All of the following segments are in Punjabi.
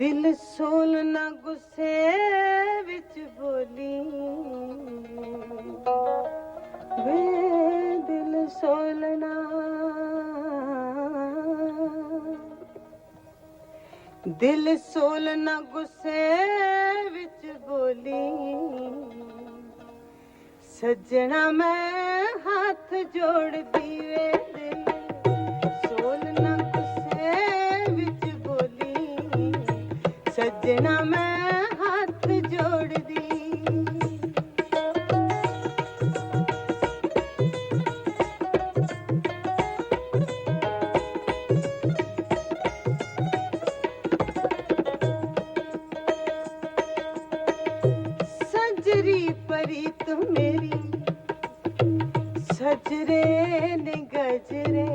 ਦਿਲ ਸੋਲ ਨਾ ਗੁੱਸੇ ਵਿੱਚ ਬੋਲੀ। ਵੇ ਦਿਲ ਸੋਲਣਾ ਦਿਲ ਸੋਲ ਨਾ ਗੁੱਸੇ ਵਿੱਚ ਬੋਲੀ। ਸੱਜਣਾ ਮੈਂ ਹੱਥ ਜੋੜਦੀ ਵੇ ਦਿਲ ਸੱਜਣਾ ਮੈਂ ਹੱਥ ਜੋੜਦੀ। ਸਜਰੀ ਪਰੀ ਤੂੰ ਮੇਰੀ ਸਜਰੇ ਨੇ ਗਜਰੇ।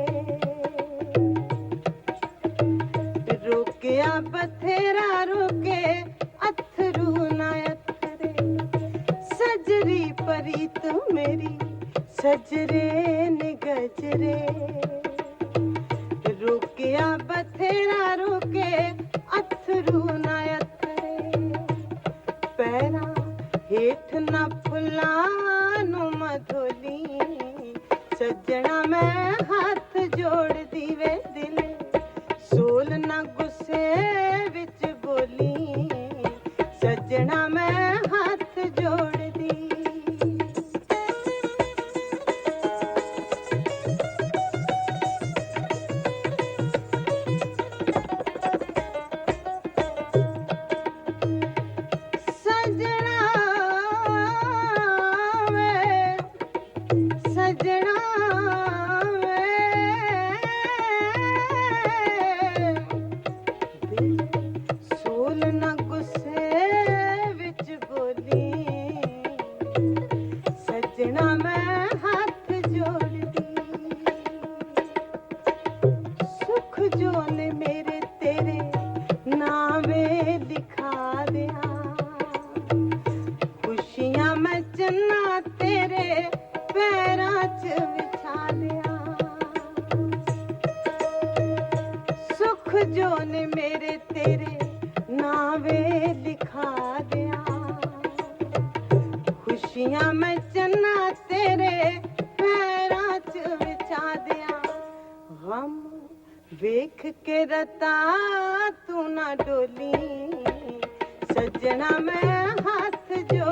ਰੋਕਿਆ ਬਥੇਰਾ ਸਜਰੇ ਨੇ ਗਜਰੇ ਰੁਕਿਆ ਬਥੇਰਾ ਰੋਕੇ ਅਥਰੂ ਨਾ ਅਥਰੇ ਪੈਰਾਂ ਹੇਠ ਨਾ ਫੁੱਲਾਂ ਨੂੰ ਮਧੋਲੀ ਸੱਜਣਾ ਮੈਂ ਹੱਥ ਜੋੜਦੀ ਵੇ ਦਿਲ ਸੋਲ ਨਾ ਗੁੱਸੇ ਵਿੱਚ ਬੋਲੀ ਸੱਜਣਾ ਮੈਂ ਸੋਲ ਗੁੱਸੇ ਵਿੱਚ ਬੋਲੀ। ਸਜਣਾ ਮੈਂ ਹੱਥ ਜੋੜਦੀ। ਸੁਖ ਜੋ ਨੇ ਮੇਰੇ ਤੇਰੇ ਨਾਵੇਂ ਦਿਖਾ ਦਿਆਂ। ਖੁਸ਼ੀਆਂ ਮੈਂ ਚੰਨਾ ਤੇਰੇ ਪੈਰਾਂ 'ਚ ਵਿਛਾ ਦਿਆਂ। ਸੁਖ ਜੋ ਨੇ ਮੇਰੇ ਤੇਰੇ ਦਿਆਂ। ਗਮ ਵੇਖ ਕੇ ਰਤਾ ਤੂੰ ਨਾ ਡੋਲੀ। ਸੱਜਣਾ ਮੈਂ ਹੱਥ ਜੋ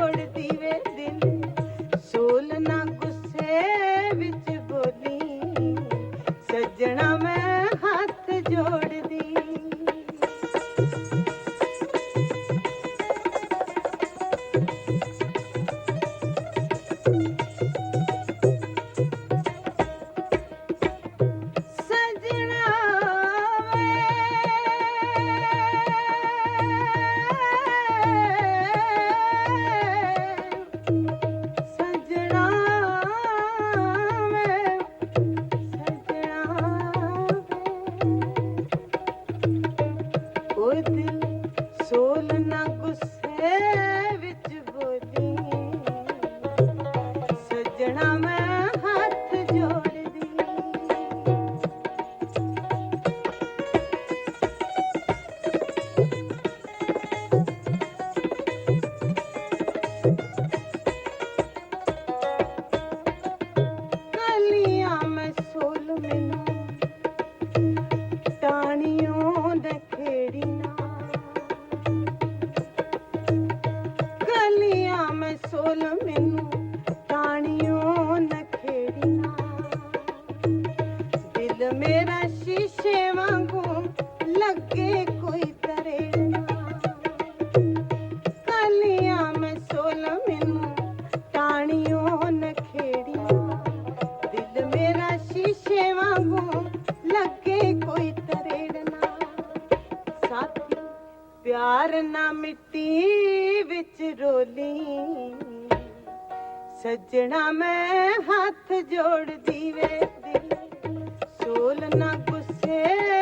ਪਿਆਰ ਨਾ ਮਿੱਟੀ ਵਿੱਚ ਰੋਲੀ। ਸੱਜਣਾ ਮੈਂ ਹੱਥ ਜੋੜਦੀ ਵੇ ਦਿਲ ਸੋਲ ਨਾ ਗੁੱਸੇ